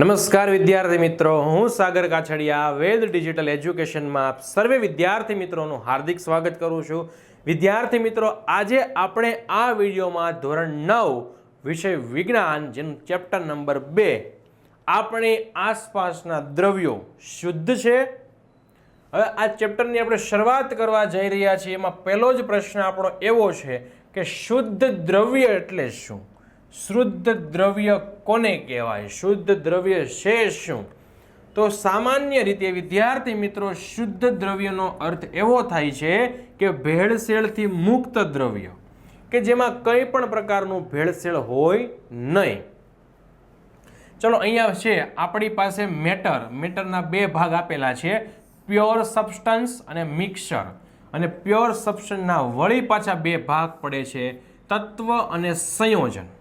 નમસ્કાર વિદ્યાર્થી મિત્રો, હું સાગર કાછડિયા, વેદ ડિજિટલ એજ્યુકેશનમાં આપ સર્વે વિદ્યાર્થી મિત્રોનું હાર્દિક સ્વાગત કરું છું. વિદ્યાર્થી મિત્રો, આજે આપણે આ વિડીયોમાં ધોરણ નવ, વિષય વિજ્ઞાન જેનું ચેપ્ટર નંબર બે, આપણી આસપાસના દ્રવ્યો શુદ્ધ છે? હવે આ ચેપ્ટરની આપણે શરૂઆત કરવા જઈ રહ્યા છીએ. એમાં પહેલો જ પ્રશ્ન આપણો એવો છે કે શુદ્ધ દ્રવ્ય એટલે શું? શુદ્ધ દ્રવ્ય કોને કહેવાય? શુદ્ધ દ્રવ્ય છે શું? તો સામાન્ય રીતે વિદ્યાર્થી મિત્રો, શુદ્ધ દ્રવ્યનો અર્થ એવો થાય છે કે ભેળસેળથી મુક્ત દ્રવ્ય, કે જેમાં કંઈ પણ પ્રકારનું ભેળસેળ હોય નહીં. ચલો, અહીંયા છે આપણી પાસે મેટર. મેટરના બે ભાગ આપેલા છે. પ્યોર સબસ્ટન્સ અને મિક્સર. અને પ્યોર સબસ્ટન્સના વળી પાછા બે ભાગ પડે છે તત્વ અને સંયોજન.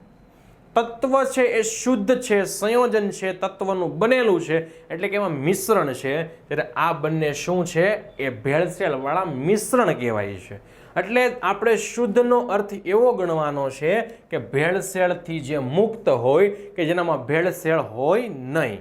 તત્વ છે એ શુદ્ધ છે, સંયોજન છે, તત્વનું બનેલું છે. એટલે કે એમાં મિશ્રણ છે. ત્યારે આ બંને શું છે? એ ભેળસેળવાળા મિશ્રણ કહેવાય છે. એટલે આપણે શુદ્ધનો અર્થ એવો ગણવાનો છે કે ભેળસેળથી જે મુક્ત હોય, કે જેનામાં ભેળસેળ હોય નહીં.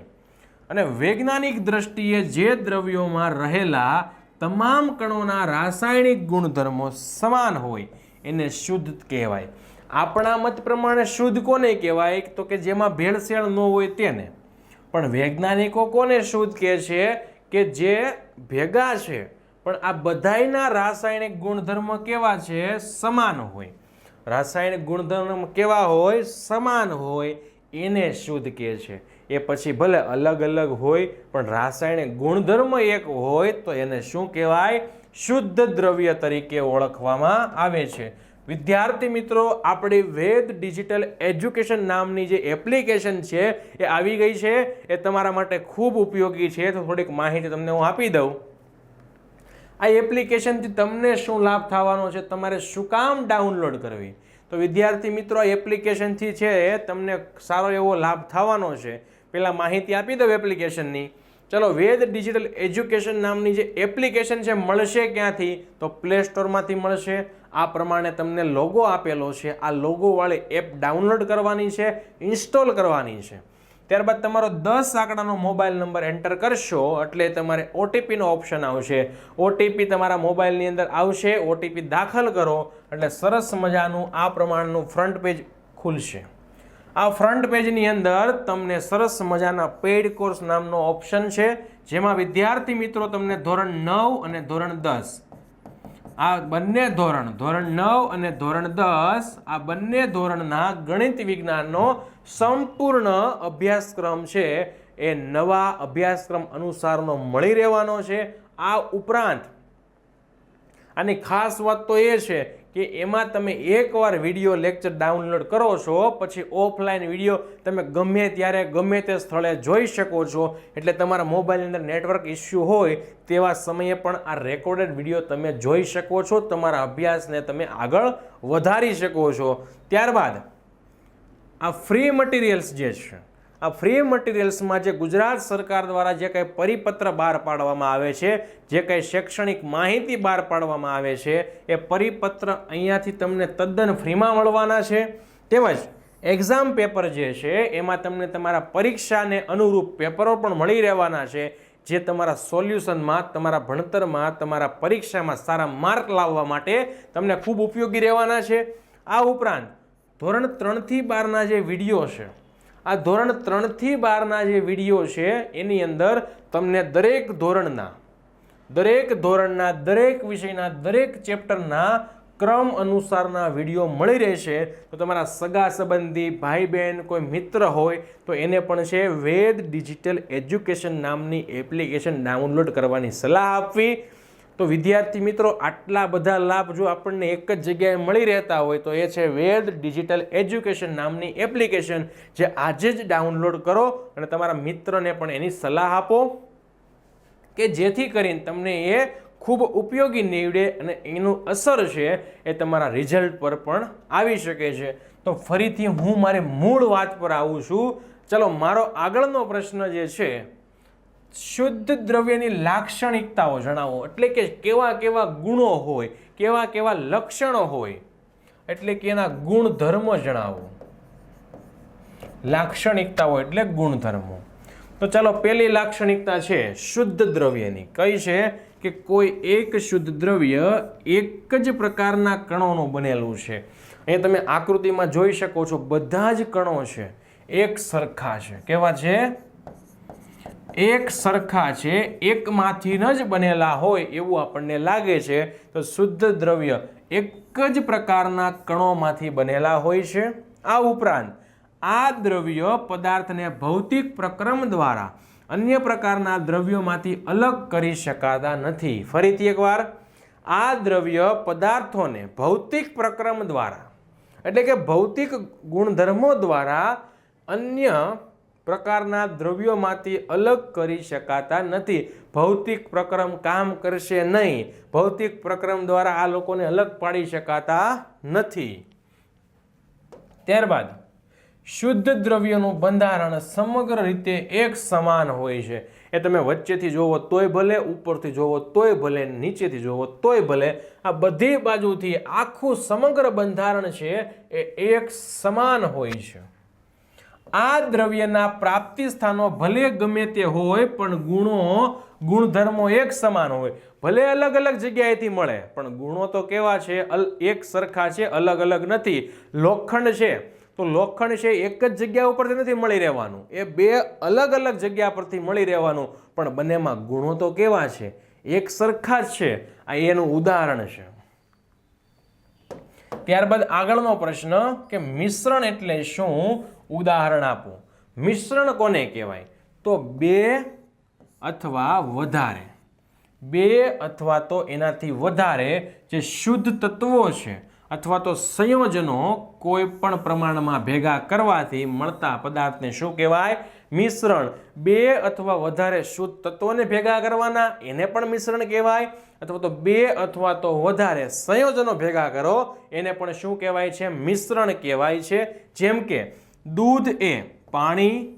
અને વૈજ્ઞાનિક દ્રષ્ટિએ જે દ્રવ્યોમાં રહેલા તમામ કણોના રાસાયણિક ગુણધર્મો સમાન હોય, એને શુદ્ધ કહેવાય. આપણા મત પ્રમાણે શુદ્ધ કોને કહેવાય? તો કે જેમાં ભેળસેળ ન હોય તેને. પણ વૈજ્ઞાનિકો કોને શુદ્ધ કહે છે? કે જે ભેગા છે. પણ આ બધાયના રાસાયણિક ગુણધર્મ કેવા છે? સમાન હોય. રાસાયણિક ગુણધર્મ કેવા હોય? સમાન હોય. એને શુદ્ધ કહે છે. એ પછી ભલે અલગ અલગ હોય, પણ રાસાયણિક ગુણધર્મ એક હોય તો એને શું કહેવાય? શુદ્ધ દ્રવ્ય તરીકે ઓળખવામાં આવે છે. વિદ્યાર્થી મિત્રો, આપણી વેદ ડિજિટલ એજ્યુકેશન નામની જે એપ્લિકેશન છે, એ આવી ગઈ છે. એ તમારા માટે ખૂબ ઉપયોગી છે. તો થોડીક માહિતી તમને હું આપી દઉં. આ એપ્લિકેશનથી તમને શું લાભ થવાનો છે? તમારે શું કામ ડાઉનલોડ કરવી? તો વિદ્યાર્થી મિત્રો, આ એપ્લિકેશનથી છે, તમને સારો એવો લાભ થવાનો છે. પહેલાં માહિતી આપી દઉં એપ્લિકેશનની. ચલો, વેદ ડિજિટલ એજ્યુકેશન નામની જે એપ્લિકેશન છે, મળશે ક્યાંથી? તો પ્લે સ્ટોરમાંથી મળશે. આ પ્રમાણે તમને લોગો આપેલો છે. આ લોગોવાળી એપ ડાઉનલોડ કરવાની છે ઇન્સ્ટોલ કરવાની છે. ત્યારબાદ તમારો દસ આંકડાનો મોબાઈલ નંબર એન્ટર કરશો એટલે તમારે ઓટીપીનો ઓપ્શન આવશે. ઓટીપી તમારા મોબાઈલની અંદર આવશે ઓટીપી દાખલ કરો એટલે સરસ મજાનું આ પ્રમાણનું ફ્રન્ટ પેજ ખુલશે. આ ફ્રન્ટ પેજની અંદર તમને સરસ મજાના પેઇડ કોર્સ નામનો ઓપ્શન છે, જેમાં વિદ્યાર્થી મિત્રો તમને ધોરણ નવ અને ધોરણ દસ આ બંને ધોરણ ધોરણ નવ અને ધોરણ દસ, આ બંને ધોરણના ગણિત વિજ્ઞાનનો સંપૂર્ણ અભ્યાસક્રમ છે. એ નવા અભ્યાસક્રમ અનુસારનો મળી રહેવાનો છે. આ ઉપરાંત, આની ખાસ વાત તો એ છે કે એમાં તમે એકવાર વીડિયો લેક્ચર ડાઉનલોડ કરો છો, પછી ઓફલાઈન વીડિયો તમે ગમે ત્યારે, ગમે તે સ્થળે જોઈ શકો છો. એટલે તમારા મોબાઈલની અંદર નેટવર્ક ઇસ્યુ હોય તેવા સમયે પણ આ રેકોર્ડેડ વીડિયો તમે જોઈ શકો છો, તમારા અભ્યાસને તમે આગળ વધારી શકો છો. ત્યારબાદ આ ફ્રી મટીરિયલ્સ જે છે આ ફ્રી મટીરિયલ્સમાં જે ગુજરાત સરકાર દ્વારા જે કંઈ પરિપત્ર બહાર પાડવામાં આવે છે, જે કંઈ શૈક્ષણિક માહિતી બહાર પાડવામાં આવે છે, એ પરિપત્ર અહીંયાથી તમને તદ્દન ફ્રીમાં મળવાના છે. તેમજ એક્ઝામ પેપર જે છે, એમાં તમને તમારા પરીક્ષાને અનુરૂપ પેપરો પણ મળી રહેવાના છે, જે તમારા સોલ્યુશનમાં તમારા ભણતરમાં, તમારા પરીક્ષામાં સારા માર્ક લાવવા માટે તમને ખૂબ ઉપયોગી રહેવાના છે. આ ઉપરાંત ધોરણ ત્રણથી બારના જે વીડિયો છે આ ધોરણ ત્રણથી બારના જે વીડિયો છે, એની અંદર તમને દરેક ધોરણના દરેક ધોરણના, દરેક વિષયના, દરેક ચેપ્ટરના ક્રમ અનુસારના વીડિયો મળી રહેશે. તો તમારા સગા સંબંધી ભાઈ બહેન કોઈ મિત્ર હોય, તો એને પણ છે વેદ ડિજિટલ એજ્યુકેશન નામની એપ્લિકેશન ડાઉનલોડ કરવાની સલાહ આપવી. તો વિદ્યાર્થી મિત્રો, આટલા બધા લાભ જો આપણને એક જ જગ્યાએ મળી રહેતા હોય તો એ છે વેદ ડિજિટલ એજ્યુકેશન નામની એપ્લિકેશન જે આજે જ ડાઉનલોડ કરો અને તમારા મિત્રને પણ એની સલાહ આપો કે જેથી કરીને તમને એ ખૂબ ઉપયોગી નીવડે અને એનું અસર છે એ તમારા રિઝલ્ટ પર પણ આવી શકે છે. તો ફરીથી હું મારી મૂળ વાત પર આવું છું. ચલો, મારો આગળનો પ્રશ્ન જે છે શુદ્ધ દ્રવ્યની લાક્ષણિકતાઓ જણાવો. એટલે કે કેવા કેવા ગુણો હોય, કેવા કેવા લક્ષણો હોય, એટલે કે એના ગુણધર્મ જણાવો. લાક્ષણિકતાઓ એટલે ગુણધર્મો. તો ચાલો પહેલી લાક્ષણિકતા છે શુદ્ધ દ્રવ્યની. કઈ છે? કે કોઈ એક શુદ્ધ દ્રવ્ય એક જ પ્રકારના કણોનું બનેલું છે. અહીં તમે આકૃતિમાં જોઈ શકો છો, બધા જ કણો છે. એક સરખા છે. કેવા છે? એક સરખા છે, એકમાંથી જ બનેલા હોય એવું આપણને લાગે છે, તો શુદ્ધ દ્રવ્ય એક જ પ્રકારના કણોમાંથી બનેલા હોય છે. આ ઉપરાંત, આ દ્રવ્ય પદાર્થને ભૌતિક પ્રક્રમ દ્વારા અન્ય પ્રકારના દ્રવ્યોમાંથી અલગ કરી શકાતા નથી. ફરીથી એકવાર, આ દ્રવ્ય પદાર્થોને ભૌતિક પ્રક્રમ દ્વારા, એટલે કે ભૌતિક ગુણધર્મો દ્વારા અન્ય પ્રકારના દ્રવ્યોમાંથી અલગ કરી શકાતા નથી. ભૌતિક પ્રક્રમ કામ કરશે નહીં. ભૌતિક પ્રક્રમ દ્વારા આ લોકોને અલગ પાડી શકાતા નથી. ત્યારબાદ, શુદ્ધ દ્રવ્યનું બંધારણ સમગ્ર રીતે એક સમાન હોય છે. એ તમે વચ્ચેથી જોવો તોય ભલે, ઉપરથી જોવો તોય ભલે, નીચેથી જોવો તોય ભલે, આ બધી બાજુથી આખું સમગ્ર બંધારણ છે એ એક સમાન હોય છે. આ દ્રવ્યના પ્રાપ્તિ સ્થાનો ભલે ગમે તે હોય, પણ ગુણો, ગુણધર્મો એક સમાન હોય. ભલે અલગ અલગ જગ્યાએથી મળે, પણ ગુણો તો કેવા છે? એક સરખા છે, અલગ અલગ નથી. લોખંડ છે, તો લોખંડ છે એક જ જગ્યા ઉપરથી નથી મળી રહેવાનું. એ બે અલગ અલગ જગ્યા પરથી મળી રહેવાનું. પણ બંનેમાં ગુણો તો કેવા છે? એક સરખા જ છે. આ એનું ઉદાહરણ છે. ત્યારબાદ આગળનો પ્રશ્ન કે મિશ્રણ એટલે શું? ઉદાહરણ આપો. મિશ્રણ કોને કહેવાય? તો બે અથવા વધારે. બે અથવા તો એનાથી વધારે જે શુદ્ધ તત્વો છે અથવા તો સંયોજનો કોઈ પણ પ્રમાણમાં ભેગા કરવાથી મળતા પદાર્થને શું કહેવાય? મિશ્રણ. બે અથવા વધારે શુદ્ધ તત્વોને ભેગા કરવાના, એને પણ મિશ્રણ કહેવાય. અથવા તો બે અથવા તો વધારે સંયોજનો ભેગા કરો, એને પણ શું કહેવાય છે? મિશ્રણ કહેવાય છે. જેમ કે દૂધ એ પાણી,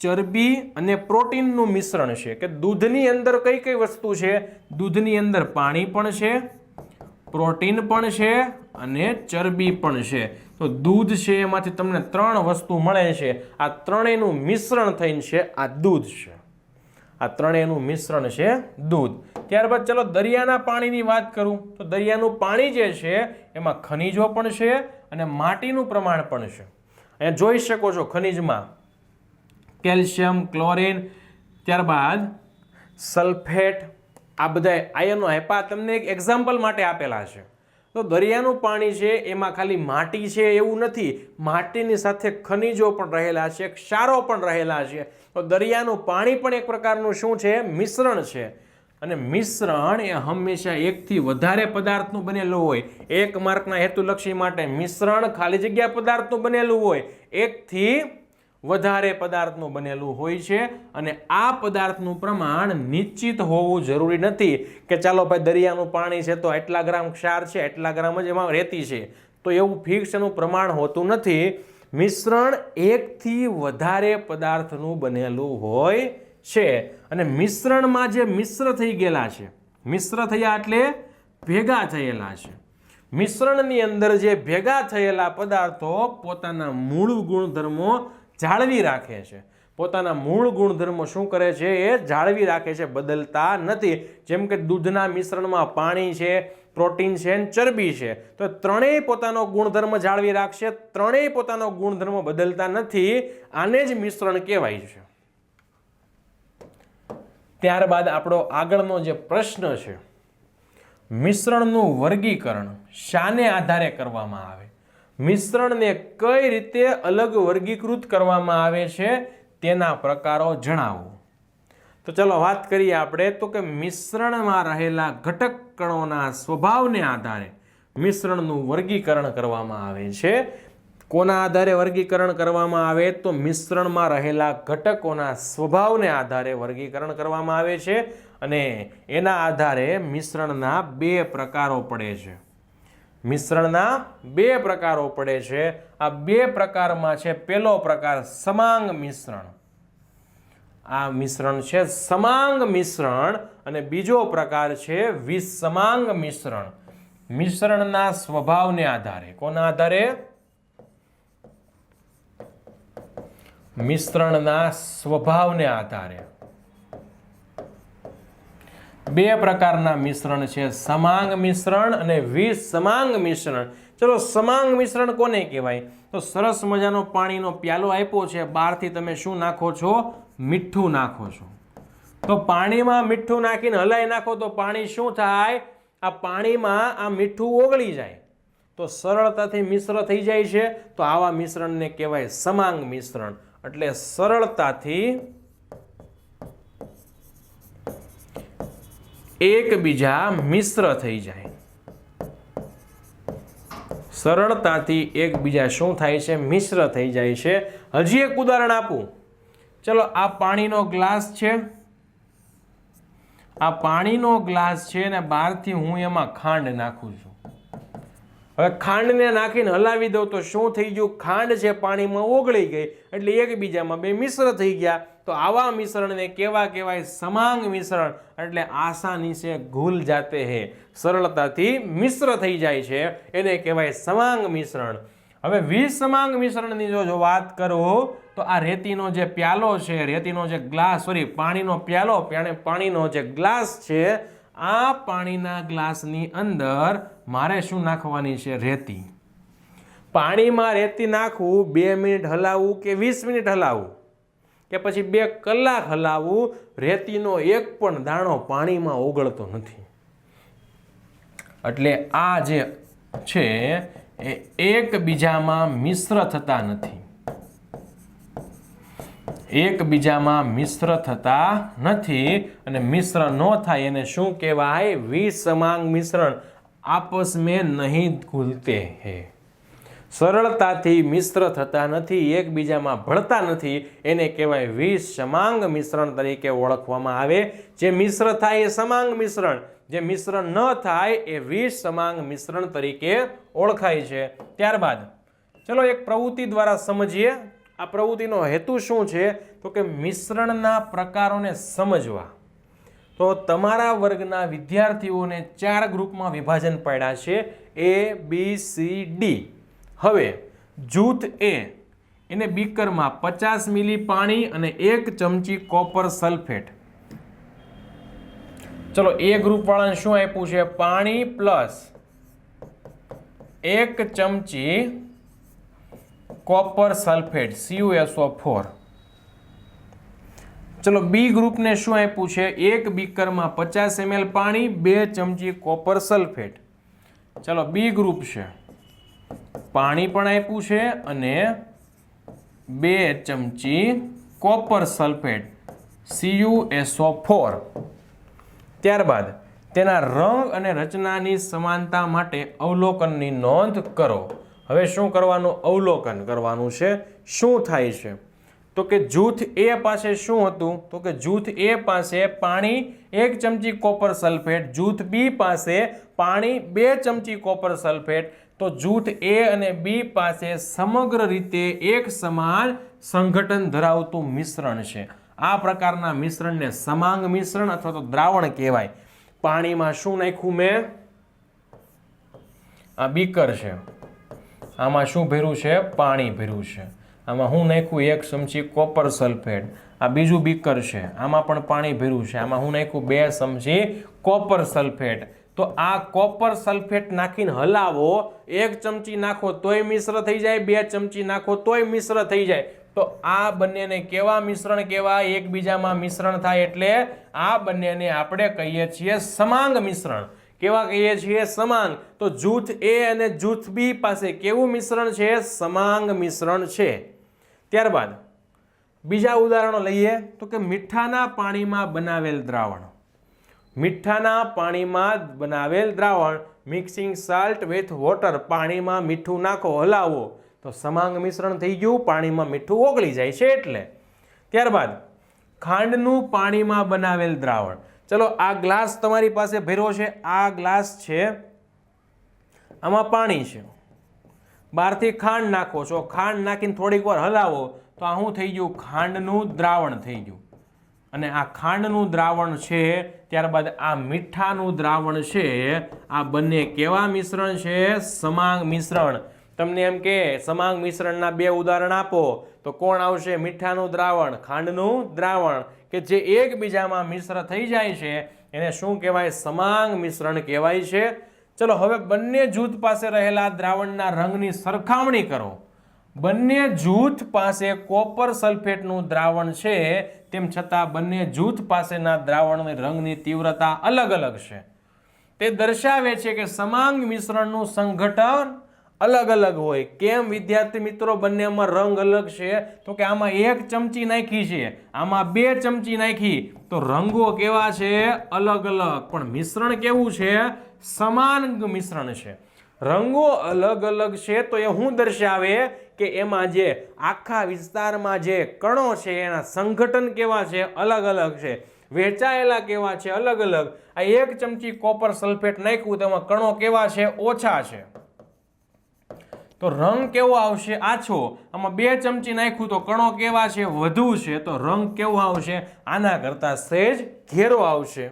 ચરબી અને પ્રોટીનનું મિશ્રણ છે. કે દૂધની અંદર કઈ કઈ વસ્તુ છે? દૂધની અંદર પાણી પણ છે, પ્રોટીન પણ છે અને ચરબી પણ છે. તો દૂધ છે એમાંથી તમને ત્રણ વસ્તુ મળે છે. આ ત્રણેયનું મિશ્રણ થઈને છે આ દૂધ છે. આ ત્રણેયનું મિશ્રણ છે દૂધ. ત્યારબાદ ચલો દરિયાના પાણીની વાત કરું. તો દરિયાનું પાણી જે છે, એમાં ખનિજો પણ છે અને માટીનું પ્રમાણ પણ છે. અહીંયા જોઈ શકો છો ખનિજમાં. કેલ્શિયમ, ક્લોરિન, ત્યારબાદ સલ્ફેટ, આ બધા આયનો આપ્યા તમને એક એક્ઝામ્પલ માટે આપેલા છે. તો દરિયાનું પાણી છે, એમાં ખાલી માટી છે એવું નથી. માટીની સાથે ખનિજો પણ રહેલા છે, ક્ષારો પણ રહેલા છે. તો દરિયાનું પાણી પણ એક પ્રકારનું શું છે? મિશ્રણ છે. અને મિશ્રણ એ હંમેશા એકથી વધારે પદાર્થનું બનેલું હોય. એક માર્કના હેતુલક્ષી માટે મિશ્રણ ખાલી જગ્યા પદાર્થનું બનેલું હોય. એકથી વધારે પદાર્થનું બનેલું હોય છે અને આ પદાર્થનું પ્રમાણ નિશ્ચિત હોવું જરૂરી નથી કે ચાલો ભાઈ દરિયાનું પાણી છે તો એટલા ગ્રામ ક્ષાર છે એટલા ગ્રામ જ એમાં રહેતી છે. તો એવું ફિક્સ એનું પ્રમાણ હોતું નથી. મિશ્રણ એકથી વધારે પદાર્થનું બનેલું હોય છે અને મિશ્રણમાં જે મિશ્ર થઈ ગયેલા છે, મિશ્ર થયા એટલે ભેગા થયેલા છે. મિશ્રણની અંદર જે ભેગા થયેલા પદાર્થો પોતાના મૂળ ગુણધર્મો જાળવી રાખે છે. પોતાના મૂળ ગુણધર્મો શું કરે છે? એ જાળવી રાખે છે, બદલતા નથી. જેમ કે દૂધના મિશ્રણમાં પાણી છે, પ્રોટીન છે અને ચરબી છે. તો ત્રણેય પોતાનો ગુણધર્મ જાળવી રાખશે, ત્રણેય પોતાનો ગુણધર્મ બદલતા નથી. આને જ મિશ્રણ કહેવાય છે. ત્યારબાદ આપણો આગળનો જે પ્રશ્ન છે, મિશ્રણનું વર્ગીકરણ શાને આધારે કરવામાં આવે? મિશ્રણને કઈ રીતે અલગ વર્ગીકૃત કરવામાં આવે છે તેના પ્રકારો જણાવો. તો ચલો વાત કરીએ આપણે તો કે મિશ્રણમાં રહેલા ઘટક કણોના સ્વભાવને આધારે મિશ્રણનું વર્ગીકરણ કરવામાં આવે છે. કોના આધારે વર્ગીકરણ કરવામાં આવે તો મિશ્રણમાં રહેલા ઘટકોના સ્વભાવને આધારે વર્ગીકરણ કરવામાં આવે છે અને એના આધારે મિશ્રણના બે પ્રકારો પડે છે. મિશ્રણના બે પ્રકારો પડે છે. આ બે પ્રકારમાં છે પહેલો પ્રકાર સમાંગ મિશ્રણ. આ મિશ્રણ છે સમાંગ મિશ્રણ અને બીજો પ્રકાર છે વિસમાંગ મિશ્રણ. મિશ્રણના સ્વભાવને આધારે. કોના આધારે? મિશ્રણના સ્વભાવને આધારે. બે પ્રકારના મિશ્રણ છે, સમાંગ મિશ્રણ અને વિસમાંગ મિશ્રણ. ચલો, સમાંગ મિશ્રણ કોને કહેવાય? તો સરસ મજાનો પાણીનો પ્યાલો આપ્યો છે, બહારથી તમે શું નાખો છો? મીઠું નાખો છો. તો પાણીમાં મીઠું નાખીને હલાઈ નાખો તો પાણી શું થાય? આ પાણીમાં આ મીઠું ઓગળી જાય. તો સરળતાથી મિશ્ર થઈ જાય છે. તો આવા મિશ્રણને કહેવાય સમાંગ મિશ્રણ. એટલે સરળતાથી એકબીજા મિશ્ર થઈ જાય. સરળતાથી એકબીજા શું થાય છે? મિશ્ર થઈ જાય છે. હજી એક ઉદાહરણ આપું. ચલો, આ પાણીનો ગ્લાસ છે. આ પાણીનો ગ્લાસ છે ને બહારથી હું એમાં ખાંડ નાખું છું. હવે ખાંડને નાખીને હલાવી દઉં તો શું થઈ ગયું? ખાંડ છે, પાણીમાં ઓગળી ગઈ. એટલે એકબીજામાં બે મિશ્ર થઈ ગયા. તો આવા મિશ્રણને કેવા કહેવાય? સમાંગ મિશ્રણ. એટલે આસાની છે, ઘૂલ જાતે હે. સરળતાથી મિશ્ર થઈ જાય છે. એને કહેવાય સમાંગ મિશ્રણ. હવે વિસમાંગ મિશ્રણની જો વાત કરું, તો આ રેતીનો જે પ્યાલો છે, રેતીનો જે ગ્લાસ, સોરી, પાણીનો પ્યાલો પાણી- પાણીનો જે ગ્લાસ છે આ પાણીના ગ્લાસની અંદર મારે શું નાખવાની છે રેતી? પાણીમાં રેતી નાખવું, બે મિનિટ હલાવવું કે વીસ મિનિટ હલાવવું? કે પછી બે કલાક હલાવવું, રેતીનો એક પણ દાણો પાણીમાં ઓગળતો નથી. એટલે આ જે છે, એ એકબીજામાં મિશ્ર થતા નથી. એકબીજામાં મિશ્ર થતા નથી અને મિશ્ર ન થાય એને શું કહેવાય? વિસમાંગ મિશ્રણ. આપસ મેં નહીં ઘુલતે હે. સરળતાથી મિશ્ર થતા નથી, એકબીજામાં ભળતા નથી, એને કહેવાય વિસમાંગ મિશ્રણ તરીકે ઓળખવામાં આવે. જે મિશ્ર થાય એ સમાંગ મિશ્રણ. જે મિશ્ર ન થાય એ વિસમાંગ મિશ્રણ તરીકે ઓળખાય છે. ત્યારબાદ, ચલો એક પ્રવૃત્તિ દ્વારા સમજીએ. આ પ્રવૃત્તિનો હેતુ શું છે? તો કે મિશ્રણના પ્રકારોને સમજવા. તો તમારા વર્ગના વિદ્યાર્થીઓને ચાર ગ્રુપમાં વિભાજન પાડ્યા છે. એ બી સી ડી હવે જૂથ એ એને બીકરમાં પચાસ મિલી પાણી અને એક ચમચી કોપર સલ્ફેટ. ચલો એ ગ્રુપવાળાને શું આપ્યું છે? પાણી પ્લસ એક ચમચી કોપર સલ્ફેટ સીયુએસઓ ફોર ચલો બી ગ્રુપને શું આપ્યું છે? એક બીકરમાં પચાસ એમએલ પાણી, બે ચમચી કોપર સલ્ફેટ. ચલો બી ગ્રુપ છે. પાણી પણ આપ્યું છે અને બે ચમચી કોપર સલ્ફેટ સીયુએસઓ ફોર ત્યારબાદ તેના રંગ અને રચનાની સમાનતા માટે અવલોકનની નોંધ કરો. હવે શું કરવાનું? અવલોકન કરવાનું છે. શું થાય છે? તો કે જૂથ એ પાસે શું હતું? તો કે જૂથ એ પાસે પાણી એક ચમચી કોપર સલ્ફેટ, જૂથ બી પાસે પાણી બે ચમચી કોપર સલ્ફેટ. તો જૂથ એ અને બી પાસે સમગ્ર રીતે એક સમાન સંગઠન ધરાવતું મિશ્રણ છે. આ પ્રકારના મિશ્રણને સમાંગ મિશ્રણ અથવા તો દ્રાવણ કહેવાય. પાણીમાં શું નાખ્યું મેં? આ બીકર છે. આમાં શું ભર્યું છે? પાણી ભર્યું છે. આમાં હું નાખ્યું એક ચમચી કોપર સલ્ફેટ આ બીજું બીકર છે. આમાં પણ પાણી ભર્યું છે. આમાં હું નાખ્યું બે ચમચી કોપર સલ્ફેટ તો આ કોપર સલ્ફેટ નાખીને હલાવો. એક ચમચી નાખો તોય મિશ્ર થઈ જાય, બે ચમચી નાખો તોય મિશ્ર થઈ જાય. તો આ બંનેને કેવા મિશ્રણ કેવા એકબીજામાં મિશ્રણ થાય એટલે આ બંનેને આપણે કહીએ છીએ સમાંગ મિશ્રણ. કેવા કહીએ છીએ? સમાંગ તો જૂથ એ અને જૂથ બી પાસે કેવું મિશ્રણ છે? સમાંગ મિશ્રણ છે. ત્યારબાદ બીજા ઉદાહરણો લઈએ. તો કે મીઠાના પાણીમાં બનાવેલ દ્રાવણ. મીઠાના પાણીમાં બનાવેલ દ્રાવણ. Mixing salt with water. પાણીમાં મીઠું નાખો, હલાવો. તો સમાંગ મિશ્રણ થઈ ગયું. પાણીમાં મીઠું ઓગળી જાય છે એટલે. ત્યારબાદ ખાંડનું પાણીમાં બનાવેલ દ્રાવણ. ચલો, આ ગ્લાસ તમારી પાસે ભર્યો છે. આ ગ્લાસ છે. આમાં પાણી છે. બહારથી ખાંડ નાખો છો. ખાંડ નાખીને થોડીક વાર હલાવો તો આ શું થઈ ગયું? ખાંડનું દ્રાવણ થઈ ગયું. અને આ ખાંડનું દ્રાવણ છે, ત્યારબાદ આ મીઠાનું દ્રાવણ છે. આ બંને કેવા મિશ્રણ છે? સમાંગ મિશ્રણ. તમને એમ કે સમાંગ મિશ્રણના બે ઉદાહરણ આપો તો કોણ આવશે? મીઠાનું દ્રાવણ, ખાંડનું દ્રાવણ. કે જે એકબીજામાં મિશ્ર થઈ જાય છે, એને શું કહેવાય? સમાંગ મિશ્રણ કહેવાય છે. ચલો, હવે બંને જૂથ પાસે રહેલા દ્રાવણના રંગની સરખામણી કરો. બંને જૂથ પાસે કોપર સલ્ફેટનું દ્રાવણ છે, તેમ છતાં બંને જૂથ પાસેના દ્રાવણની રંગની તીવ્રતા અલગ અલગ છે. તે દર્શાવે છે કે સમાંગ મિશ્રણનું સંગઠન અલગ અલગ હોય. કેમ વિદ્યાર્થી મિત્રો, બંનેમાં રંગ અલગ છે? તો કે આમાં એક ચમચી નાખી છે. આમાં બે ચમચી નાખી. તો રંગો કેવા છે? અલગ અલગ પણ મિશ્રણ કેવું છે? સમાન મિશ્રણ છે. રંગો અલગ અલગ છે, તો એ શું દર્શાવે કે એમાં જે આખા વિસ્તારમાં જે કણો છે, એના સંગઠન કેવા છે? અલગ અલગ છે. વેચાયેલા કેવા છે? અલગ અલગ આ એક ચમચી કોપર સલ્ફેટ નાખ્યું, તેમાં કણો કેવા છે? ઓછા છે. તો રંગ કેવો આવશે? આછો આમાં બે ચમચી નાખ્યું તો કણો કેવા છે? વધુ છે. તો રંગ કેવો આવશે? આના કરતાં સહેજ ઘેરો આવશે.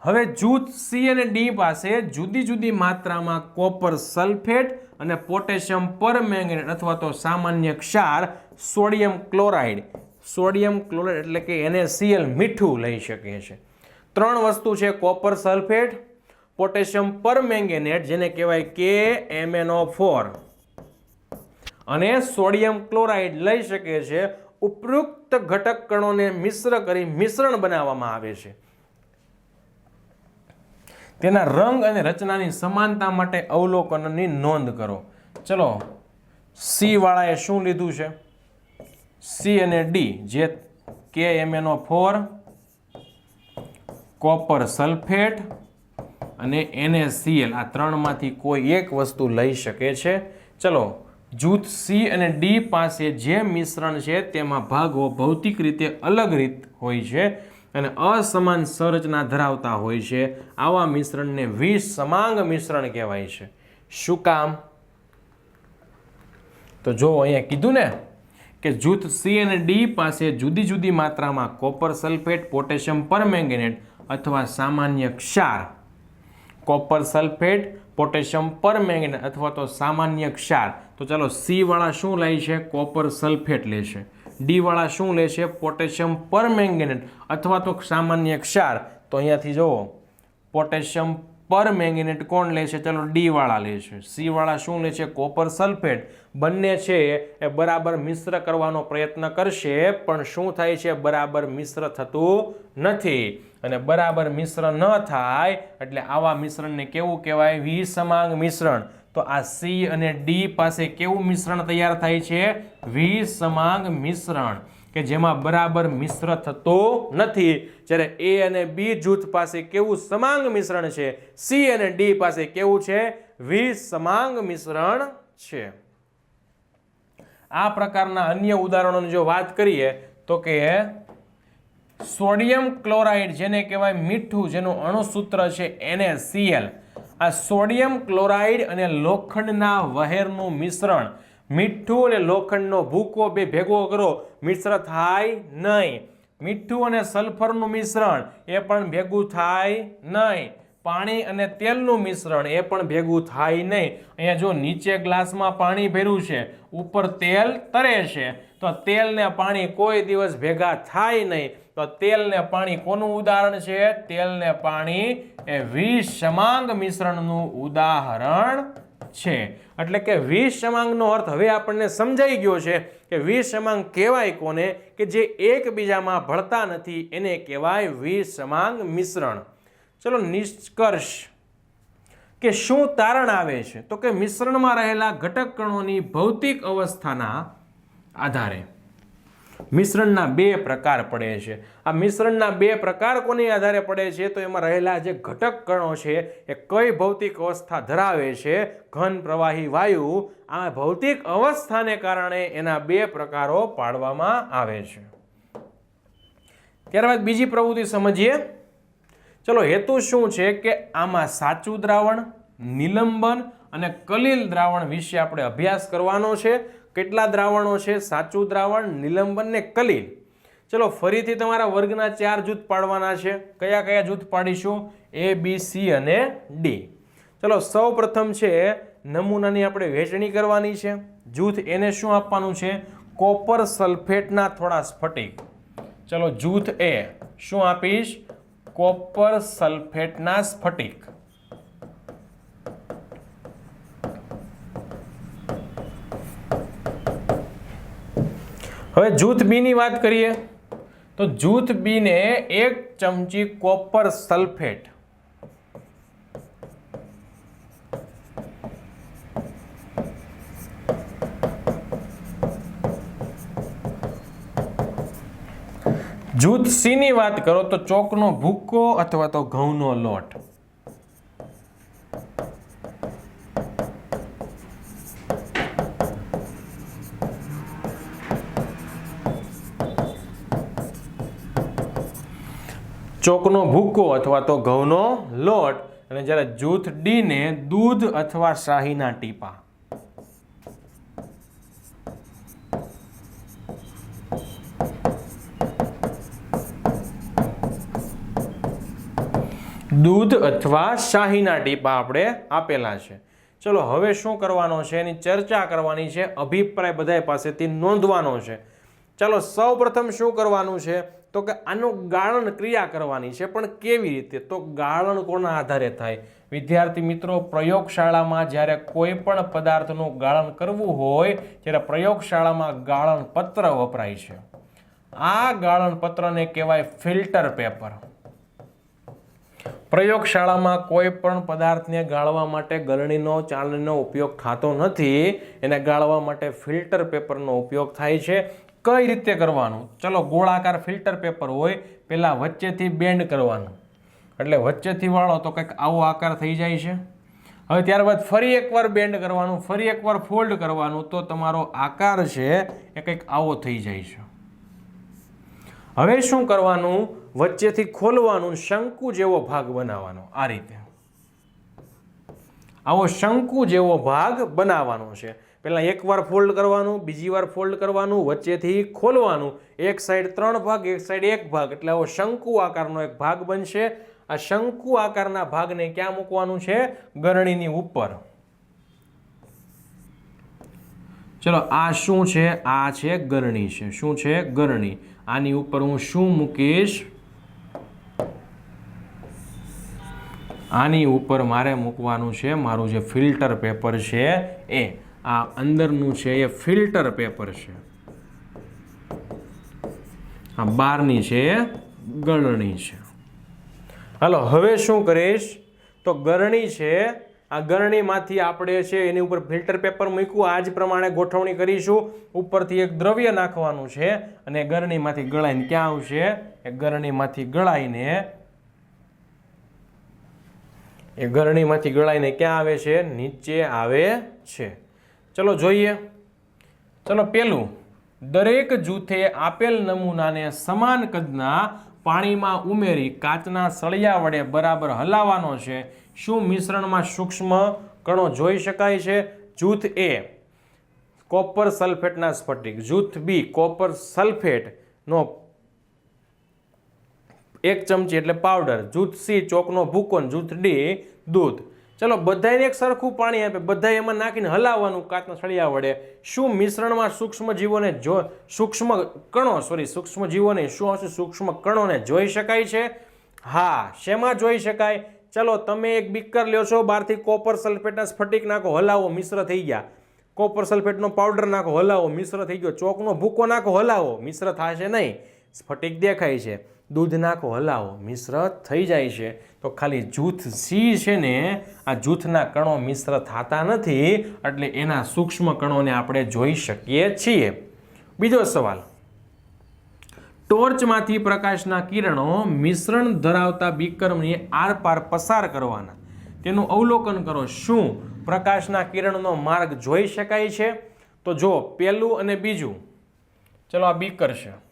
હવે જૂથ સી અને ડી પાસે જુદી જુદી માત્રામાં કોપર સલ્ફેટ અને પોટેશિયમ પરમેંગનેટ અથવા તો સામાન્ય ક્ષાર સોડિયમ ક્લોરાઇડ. સોડિયમ ક્લોરાઇડ એટલે કે NaCl મીઠું લઈ શકે છે. ત્રણ વસ્તુ છે કોપર સલ્ફેટ પોટેશિયમ પરમેંગેનેટ, જેને કહેવાય કે એમએનઓ ફોર. અને સોડિયમ ક્લોરાઇડ લઈ શકે છે, ઉપરુક્ત ઘટક કણોને મિશ્ર કરી મિશ્રણ બનાવવામાં આવે છે. તેના રંગ અને રચનાની સમાનતા માટે અવલોકનની નોંધ કરો. ચલો, સી વાળાએ શું લીધું છે? સી અને ડી, જે કે એમએનઓ ફોર, કોપર સલ્ફેટ અને એનએસસીએલ આ ત્રણમાંથી કોઈ એક વસ્તુ લઈ શકે છે. ચલો, જૂથ સી અને ડી પાસે જે મિશ્રણ છે તેમાં ભાગો ભૌતિક રીતે અલગ રીત હોય છે અને અસમાન સંરચના ધરાવતા હોય છે. આવા મિશ્રણને વિસમાંગ મિશ્રણ કહેવાય છે. શું કામ? તો જો અહીંયા કીધું ને કે જૂથ સી અને ડી પાસે જુદી જુદી માત્રામાં કોપર સલ્ફેટ, પોટેશિયમ પરમેંગેનેટ અથવા સામાન્ય ક્ષાર કોપર સલ્ફેટ, પોટેશિયમ પરમેંગનેટ અથવા તો સામાન્ય ક્ષાર. તો ચાલો સીવાળા શું લે છે? કોપર સલ્ફેટ લે છે. ડી શું લે છે? પોટેશિયમ પરમેંગનેટ અથવા તો સામાન્ય ક્ષાર. તો અહીંયાથી જુઓ. પોટેશિયમ પરમેંગનેટ કોણ લે છે? ચાલો ડીવાળા લે છે. સીવાળા શું લે છે? Copper sulphate. બંને છે એ બરાબર મિશ્ર કરવાનો પ્રયત્ન કરશે, પણ શું થાય છે? બરાબર મિશ્ર થતું નથી. અને બરાબર મિશ્ર ન થાય, એટલે આવા મિશ્રણને કેવું કહેવાય? વિસમાંગ મિશ્રણ. તો આ સી અને ડી પાસે કેવું મિશ્રણ તૈયાર થાય છે? વિસમાંગ મિશ્રણ. કે જેમાં બરાબર મિશ્ર થતો નથી. જ્યારે એ અને બી જૂથ પાસે કેવું સમાંગ મિશ્રણ છે? સી અને ડી પાસે કેવું છે? વિસમાંગ મિશ્રણ છે. આ પ્રકારના અન્ય ઉદાહરણોની જો વાત કરીએ, તો કે સોડિયમ ક્લોરાઇડ જેને કહેવાય મીઠું, જેનું અણુસૂત્ર છે NaCl આ સોડિયમ ક્લોરાઇડ અને લોખંડના વહેરનું મિશ્રણ. મીઠું અને લોખંડનો ભૂકો બે ભેગો કરો, મિશ્ર થાય નહીં. મીઠું અને સલ્ફરનું મિશ્રણ એ પણ ભેગું થાય નહીં. પાણી અને તેલનું મિશ્રણ એ પણ ભેગું થાય નહીં. અહીંયા જો નીચે ગ્લાસમાં પાણી ભર્યું છે, ઉપર તેલ તરે છે, તો તેલને પાણી કોઈ દિવસ ભેગા થાય નહીં. તો તેલને પાણી કોનું ઉદાહરણ છે? તેલને પાણી એ વિષમાંગ મિશ્રણનું ઉદાહરણ છે. એટલે કે વિષમાંગનો અર્થ હવે આપણને સમજાઈ ગયો છે કે વિષમાંગ કહેવાય કોને? કે જે એકબીજામાં ભળતા નથી, એને કહેવાય વિષમાંગ મિશ્રણ. ચલો નિષ્કર્ષ કે શું તારણ આવે છે? તો કે મિશ્રણમાં રહેલા ઘટક કણોની ભૌતિક અવસ્થાના આધારે. મિશ્રણના બે પ્રકાર પડે છે. આ મિશ્રણના બે પ્રકાર કોની આધારે પડે છે? તો એમાં રહેલા જે ઘટક કણો છે, એ કઈ ભૌતિક અવસ્થા ધરાવે છે? ઘન, પ્રવાહી, વાયુ, આ ભૌતિક અવસ્થાને કારણે એના બે પ્રકારો પાડવામાં આવે છે. ત્યારબાદ બીજી પ્રવૃત્તિ સમજીએ. ચલો, હેતુ શું છે કે આમાં સાચું દ્રાવણ, નિલંબન અને કલીલ દ્રાવણ વિશે આપણે અભ્યાસ કરવાનો છે. કેટલા દ્રાવણો છે? સાચું દ્રાવણ, નિલંબન ને કલીલ. ચલો, ફરીથી તમારા વર્ગના ચાર જૂથ પાડવાના છે. કયા કયા જૂથ પાડીશું? એ બી સી અને ડી ચલો, સૌ છે નમૂનાની આપણે વહેંચણી કરવાની છે. જૂથ એને શું આપવાનું છે? કોપર સલ્ફેટના થોડા સ્ફટિક. ચલો, જૂથ એ શું આપીશ? કોપર સલ્ફેટના સ્ફટિક. હવે જૂથ બી ની વાત કરીએ. તો જૂથ બીને એક ચમચી કોપર સલ્ફેટ. જૂથ સી ની વાત કરો તો ચોકનો ભૂક્કો અથવા તો ઘઉંનો લોટ. ચોકનો ભૂક્કો અથવા તો ઘઉંનો લોટ. અને જ્યારે જૂથ ડીને દૂધ અથવા શાહીના ટીપા. દૂધ અથવા શાહીના ટીપા આપણે આપેલા છે. ચલો, હવે શું કરવાનો છે? એની ચર્ચા કરવાની છે. અભિપ્રાય બધા પાસેથી નોંધવાનો છે. ચાલો, સૌપ્રથમ શું કરવાનું છે? તો કે આનું ગાળણ ક્રિયા કરવાની છે, પણ કેવી રીતે? તો ગાળણ કોના આધારે થાય? વિદ્યાર્થી મિત્રો, પ્રયોગશાળામાં જ્યારે કોઈ પણ પદાર્થનું ગાળણ કરવું હોય, ત્યારે પ્રયોગશાળામાં ગાળણ પત્ર વપરાય છે. આ ગાળણ પત્રને કહેવાય ફિલ્ટર પેપર. પ્રયોગશાળામાં કોઈ પણ પદાર્થને ગાળવા માટે ગળણીનો ચાલણીનો ઉપયોગ થતો નથી. એને ગાળવા માટે ફિલ્ટર પેપરનો ઉપયોગ થાય છે. કઈ રીતે કરવાનું? ચલો, ગોળાકાર ફિલ્ટર પેપર હોય પહેલાં વચ્ચેથી બેન્ડ કરવાનું. એટલે વચ્ચેથી વાળો તો કંઈક આવો આકાર થઈ જાય છે. હવે ત્યારબાદ ફરી એકવાર બેન્ડ કરવાનું, ફરી એકવાર ફોલ્ડ કરવાનું, તો તમારો આકાર છે એ કંઈક આવો થઈ જાય છે. હવે શું કરવાનું? વચ્ચેથી ખોલવાનું શંકુ જેવો ભાગ બનાવવાનો, આ રીતે. આવો શંકુ જેવો ભાગ બનાવવાનો છે. પહેલાં એકવાર ફોલ્ડ કરવાનું, બીજી વાર ફોલ્ડ કરવાનું, વચ્ચેથી ખોલવાનું. એક સાઈડ ત્રણ ભાગ, એક સાઈડ એક ભાગ. એટલે આવો શંકુ આકારનો એક ભાગ બનશે. આ શંકુ આકારના ભાગને ક્યાં મૂકવાનું છે? ગરણીની ઉપર. ચલો, આ શું છે? આ છે ગરણી છે. શું છે? ગરણી. આની ઉપર હું શું મૂકીશ? આની ઉપર મારે મૂકવાનું છે, મારું જે ફિલ્ટર પેપર છે એ. આ અંદરનું છે એ ફિલ્ટર પેપર છે. આ બારની છે એ ગળણી છે. હાલો, હવે શું કરીશ? તો ગરણી છે, આ ગરણીમાંથી આપણે છે એની ઉપર ફિલ્ટર પેપર મૂક્યું. આ જ પ્રમાણે ગોઠવણી કરીશું. ઉપરથી એક દ્રવ્ય નાખવાનું છે અને ગરણીમાંથી ગળાઈને ક્યાં આવશે? એ ગરણીમાંથી ગળાઈને એ ગરણીમાંથી ગળાઈને ક્યાં આવે છે? નીચે આવે છે. ચલો જોઈએ. ચલો પેલું. દરેક જૂથે આપેલ નમૂનાને સમાન કદના પાણીમાં ઉમેરી કાચના સળિયા વડે બરાબર હલાવવાનો છે. શું મિશ્રણમાં સૂક્ષ્મ કણો જોઈ શકાય છે? જૂથ એ. કોપર સલ્ફેટના સ્ફટિક. જૂથ બી. કોપર સલ્ફેટનો એક ચમચી એટલે પાવડર જૂથ સી ચોકનો ભૂકો જૂથ ડી દૂધ. ચલો બધાને એક સરખું પાણી આપે બધા એમાં નાખીને હલાવવાનું, કાચના સળિયા વડે. શું મિશ્રણમાં સૂક્ષ્મ જીવોને જો, સૂક્ષ્મ કણો સોરી સૂક્ષ્મ જીવોને શું હશે સૂક્ષ્મ કણોને જોઈ શકાય છે? હા, શેમાં જોઈ શકાય? ચલો, તમે એક બીકર લ્યો છો, બહારથી કોપર સલ્ફેટના સ્ફટિક નાખો, હલાવો, મિશ્ર થઈ ગયા. કોપર સલ્ફેટનો પાવડર નાખો, હલાવો, મિશ્ર થઈ ગયો. ચોકનો ભૂકો નાખો, હલાવો, મિશ્ર થશે નહીં. સ્ફટિક દેખાય છે. દૂધ નાખો, હલાવો. મિશ્ર થઈ જાય છે. તો ખાલી જૂથ સી છે ને, આ જૂથના કણો મિશ્ર થતા નથી, એટલે એના સૂક્ષ્મ કણોને આપણે જોઈ શકીએ છીએ. બીજો સવાલ. ટોર્ચમાંથી પ્રકાશના કિરણો મિશ્રણ ધરાવતા બીકરની આરપાર પસાર કરવાના. તેનું અવલોકન કરો. શું પ્રકાશના કિરણનો માર્ગ જોઈ શકાય છે? તો જો પહેલું અને બીજું. ચલો, આ બીકર છે.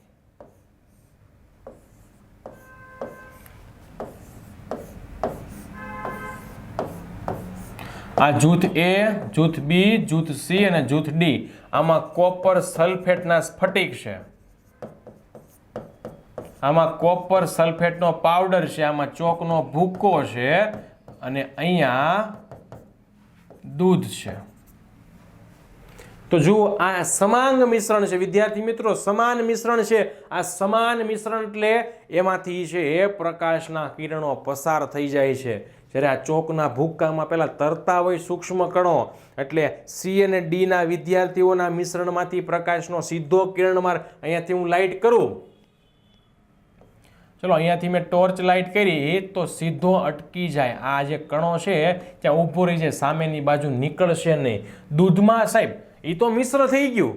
આ જૂથ એ જૂથ બી જૂથ સી અને જૂથ ડી આમાં કોપર સલ્ફેટના સ્ફટિક છે. આમાં કોપર સલ્ફેટનો પાવડર છે, આમાં ચોકનો ભૂક્કો છે અને અહીંયા દૂધ છે. તો જુઓ, આ સમાંગ મિશ્રણ છે. વિદ્યાર્થી મિત્રો, સમાન મિશ્રણ છે. આ સમાન મિશ્રણ એટલે એમાંથી છે એ પ્રકાશના કિરણો પસાર થઈ જાય છે. જ્યારે આ ચોકના ભૂક્કામાં પહેલાં તરતા હોય સૂક્ષ્મ કણો, એટલે સી અને ડીના વિદ્યાર્થીઓના મિશ્રણમાંથી પ્રકાશનો સીધો કિરણમાર્ગ અહીંયાથી હું લાઇટ કરું. ચલો, અહીંયાથી મેં ટોર્ચ લાઇટ કરી, તો સીધો અટકી જાય. આ જે કણો છે, ત્યાં ઊભો રહી જાય. સામેની બાજુ નીકળશે નહીં. દૂધમાં સાહેબ એ તો મિશ્ર થઈ ગયું.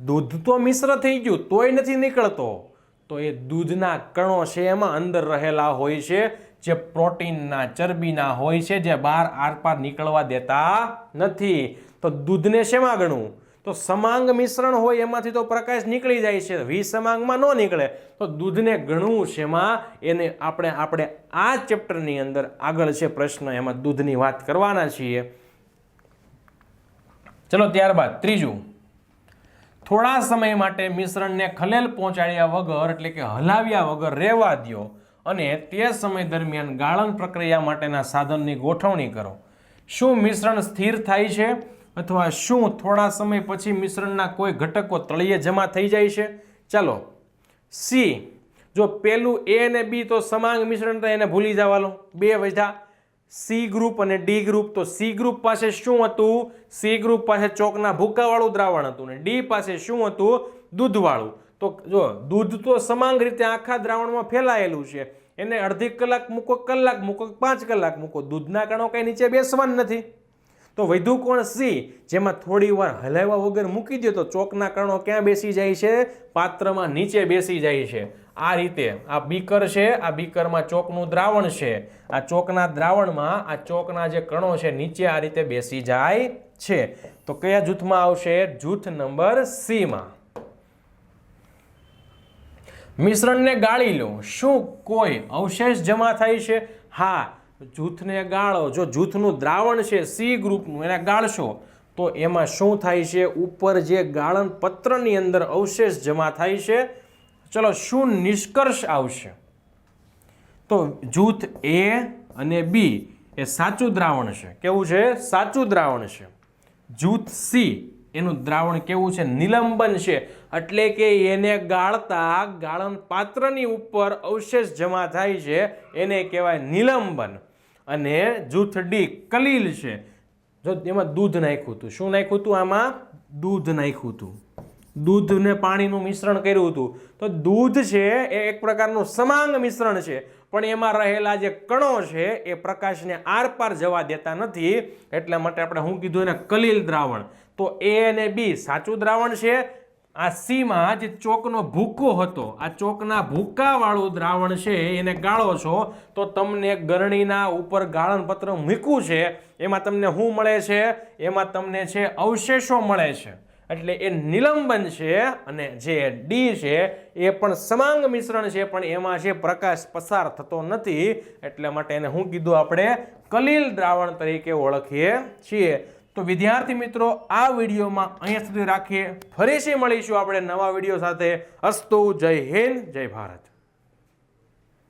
દૂધ તો મિશ્ર થઈ ગયું, તોય નથી નીકળતો. તો એ દૂધના કણો છે એમાં અંદર રહેલા હોય છે, જે પ્રોટીનના ચરબીના હોય છે, જે બહાર આરપાર નીકળવા દેતા નથી. તો દૂધને શેમાં ગણવું? તો સમાંગ મિશ્રણ હોય એમાંથી તો પ્રકાશ નીકળી જાય છે વિસમાંગમાં ન નીકળે. તો દૂધને ગણવું શેમાં? એને આપણે આપણે આ ચેપ્ટરની અંદર આગળ છે પ્રશ્ન, એમાં દૂધની વાત કરવાના છીએ. ચલો ત્યારબાદ ત્રીજું. થોડા સમય માટે મિશ્રણને ખલેલ પહોંચાડ્યા વગર એટલે કે હલાવ્યા વગર રહેવા દ્યો અને તે સમય દરમિયાન ગાળણ પ્રક્રિયા માટેના સાધનની ગોઠવણી કરો. શું મિશ્રણ સ્થિર થાય છે અથવા શું થોડા સમય પછી મિશ્રણના કોઈ ઘટકો તળિયે જમા થઈ જાય છે? ચાલો. સી. જો પેલું એ અને બી તો સમાંગ મિશ્રણ એને ભૂલી જવાનું બે વધ્યા સી ગ્રુપ અને ડી ગ્રુપ તો સી ગ્રુપ પાસે શું હતું? સી ગ્રુપ પાસે ચોકના ભૂકાવાળું દ્રાવણ હતું ને ડી પાસે શું હતું? દૂધવાળું. તો જો, દૂધ તો સમાંગ રીતે આખા દ્રાવણમાં ફેલાયેલું છે. એને અડધી કલાક મૂકો કલાક મૂકો, પાંચ કલાક મૂકો. દૂધના કણો કંઈ નીચે બેસવાનું નથી. તો વધુ કોણ સી જેમાં થોડી વાર હલાવ્યા વગર મૂકી દે તો ચોકના કણો ક્યાં બેસી જાય છે? પાત્રમાં નીચે બેસી જાય છે. આ રીતે આ બીકર છે, આ બીકરમાં ચોકનું દ્રાવણ છે. આ ચોકના દ્રાવણમાં આ ચોકના જે કણો છે, નીચે આ રીતે બેસી જાય છે. તો કયા જૂથમાં આવશે? જૂથ નંબર સીમાં. મિશ્રણને ગાળી લો. શું કોઈ અવશેષ જમા થાય છે? હા, જૂથને ગાળો. જો જૂથનું દ્રાવણ છે, સી ગ્રુપનું, એને ગાળશો. તો એમાં શું થાય છે? ઉપર જે ગાળણ પત્રની અંદર અવશેષ જમા થાય છે ચલો, શું નિષ્કર્ષ આવશે? તો જૂથ એ અને બી એ સાચું દ્રાવણ છે. કેવું છે? સાચું દ્રાવણ છે. જૂથ સી એનું દ્રાવણ કેવું છે? નિલંબન છે. એટલે કે એને ગાળતા ગાળણ પાત્રની ઉપર અવશેષ જમા થાય છે. એને કહેવાય નિલંબન. અને જૂથ ડી કલીલ છે. જો એમાં દૂધ નાખ્યું હતું. શું નાખ્યું હતું આમાં? દૂધ નાખ્યું હતું. દૂધ ને પાણીનું મિશ્રણ કર્યું હતું. તો દૂધ છે એ એક પ્રકારનું સમાંગ મિશ્રણ છે. પણ એમાં રહેલા જે કણો છે એ પ્રકાશને આરપાર જવા દેતા નથી. એટલા માટે આપણે શું કીધું એને કલીલ દ્રાવણ. તો એ અને બી સાચું દ્રાવણ છે. આ સીમાં જે ચોકનો ભૂકો હતો. આ ચોકના ભૂકાવાળું દ્રાવણ છે, એને ગાળો છો. તો તમને ગરણીના ઉપર ગાળણપત્ર મૂક્યું છે. એમાં તમને શું મળે છે? એમાં તમને છે અવશેષો મળે છે. એટલે એ નિલંબન છે અને જે ડી છે, એ પણ સમાંગ મિશ્રણ છે, પણ એમાં છે પ્રકાશ પસાર થતો નથી, એટલે માટે એને શું કીધું આપણે કલીલ દ્રાવણ તરીકે ઓળખીએ છીએ. તો વિદ્યાર્થી મિત્રો, આ વિડીયોમાં અહીંયા સુધી રાખીએ. ફરીથી મળીશું આપણે નવા વીડિયો સાથે. અસ્તુ જય હિન્દ, જય ભારત.